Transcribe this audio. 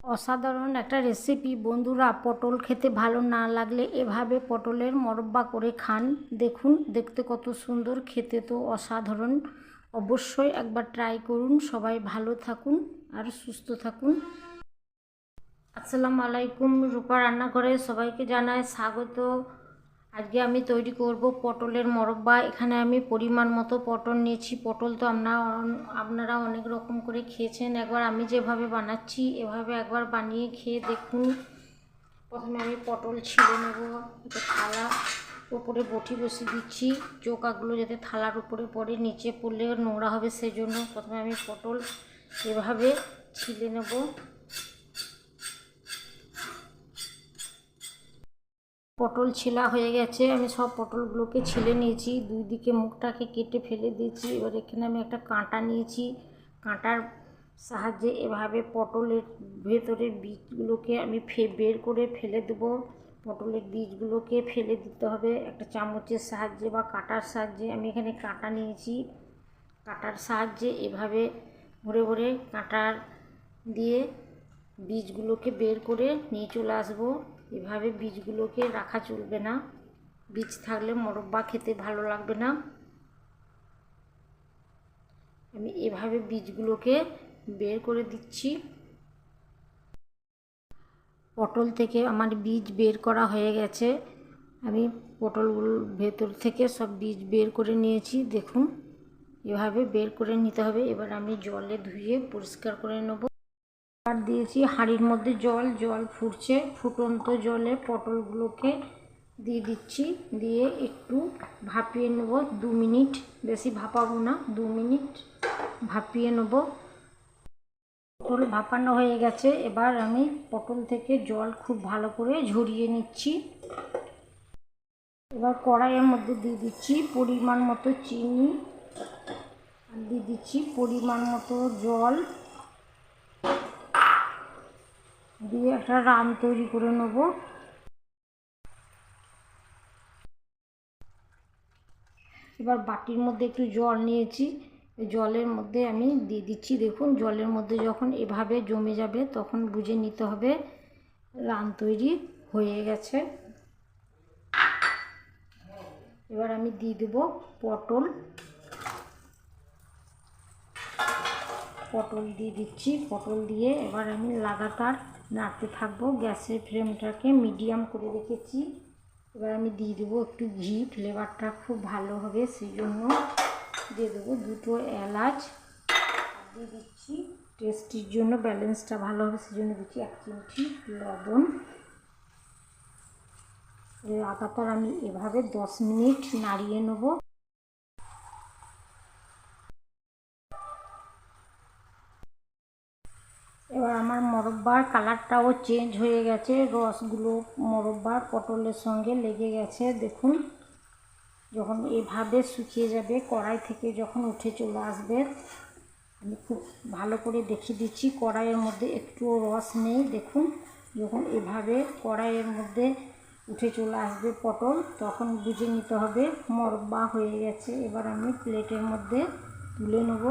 অসাধারণ একটা রেসিপি বন্ধুরা, পটল খেতে ভালো না লাগলে এভাবে পটলের মরব্বা করে খান। দেখুন, দেখতে কত সুন্দর, খেতে তো অসাধারণ। অবশ্যই একবার ট্রাই করুন। সবাই ভালো থাকুন আর সুস্থ থাকুন। আসসালামু আলাইকুম, রূপা রান্নাঘরে সবাইকে জানায় স্বাগত। আজকে আমি তৈরি করব পটলের মরব্বা এখানে আমি পরিমাণ মতো পটল নিয়েছি। পটল তো আপনারা আপনারা অনেক রকম করে খেয়েছেন। একবার আমি যেভাবে বানাচ্ছি, এভাবে একবার বানিয়ে খেয়ে দেখুন। প্রথমে আমি পটল ছিঁড়ে নেব একটা থালা উপরে বটি বসিয়ে দিচ্ছি। চোকাগুলো যাতে থালার উপরে পড়ে, নিচে পড়লে নোংরা হবে সেই জন্য প্রথমে আমি পটল এভাবে ছিলে নেব। পটল ছিলা হয়ে গেছে, আমি সব পটলগুলোকে ছিলে নিয়েছি, দুই দিকে মুখটাকে কেটে ফেলে দিয়েছি, এবার এখানে আমি একটা কাঁটা নিয়েছি, কাঁটার সাহায্যে এভাবে পটলের ভেতরের বীজগুলোকে আমি ফে, বের করে ফেলে দেবো, পটলের বীজগুলোকে ফেলে দিতে হবে, একটা চামচের সাহায্যে বা কাঁটার সাহায্যে আমি এখানে কাঁটা নিয়েছি, কাঁটার সাহায্যে এভাবে ভরে ভরে কাঁটার দিয়ে বীজগুলোকে বের করে নিয়ে চলে আসব। এভাবে বীজগুলোকে রাখা চলবে না। বীজ থাকলে মোরব্বা খেতে ভালো লাগবে না। আমি এভাবে বীজগুলোকে বের করে দিচ্ছি। পটল থেকে আমার বীজ বের করা হয়ে গেছে। আমি পটলগুলোর ভেতর থেকে সব বীজ বের করে নিয়েছি, দেখুন। এভাবে বের করে নিতে হবে। এবার আমি জলে ধুয়ে পরিষ্কার করে নেব। আর দিয়েছি হাঁড়ির মধ্যে জল জল ফুটছে। ফুটন্ত জলে পটলগুলোকে দিয়ে দিচ্ছি। দিয়ে একটু ভাপিয়ে নেব দু মিনিট। বেশি ভাপাবো না, দু মিনিট ভাপিয়ে নেব। পটল ভাপানো হয়ে গেছে। এবার আমি পটল থেকে জল খুব ভালো করে ঝরিয়ে নিচ্ছি। এবার কড়াইয়ের মধ্যে দিয়ে দিচ্ছি পরিমাণ মতো চিনি। আর দিয়ে দিচ্ছি পরিমাণ মতো জল। দিয়ে একটা রাম তৈরি করে নেব। এবার বাটির মধ্যে একটু জল নিয়েছি। জলের মধ্যে আমি দিয়ে দিচ্ছি, দেখুন, জলের মধ্যে যখন এভাবে জমে যাবে তখন বুঝে নিতে হবে রান তৈরি হয়ে গেছে। এবার আমি দিয়ে দেব পটল। পটল দিয়ে দিচ্ছি, পটল দিয়ে এবার আমি লাগাতার নাড়তে থাকব, গ্যাসের ফ্লেমটাকে মিডিয়াম করে রেখেছি। এবার আমি দিয়ে দেবো একটু ঘি, ফ্লেভারটা খুব ভালো হবে সেই জন্য দিয়ে দেবো দুটো এলাচ। দিয়ে দিচ্ছি, টেস্টির জন্য ব্যালেন্সটা ভালো হবে সেই জন্য দিচ্ছি এক চিমটি লবণ। লাগাতার আমি এভাবে দশ মিনিট নাড়িয়ে নেব এবার আমার মরব্বার কালারটাও চেঞ্জ হয়ে গেছে। রসগুলো মোরব্বার পটলের সঙ্গে লেগে গেছে, দেখুন। যখন এভাবে শুকিয়ে যাবে, কড়াই থেকে যখন উঠে চলে আসবে, আমি খুব ভালো করে দেখে দিচ্ছি, কড়াইয়ের মধ্যে একটুও রস নেই, দেখুন। যখন এভাবে কড়াইয়ের মধ্যে উঠে চলে আসবে পটল, তখন বুঝে নিতে হবে মরব্বা হয়ে গেছে। এবার আমি প্লেটের মধ্যে তুলে নেব।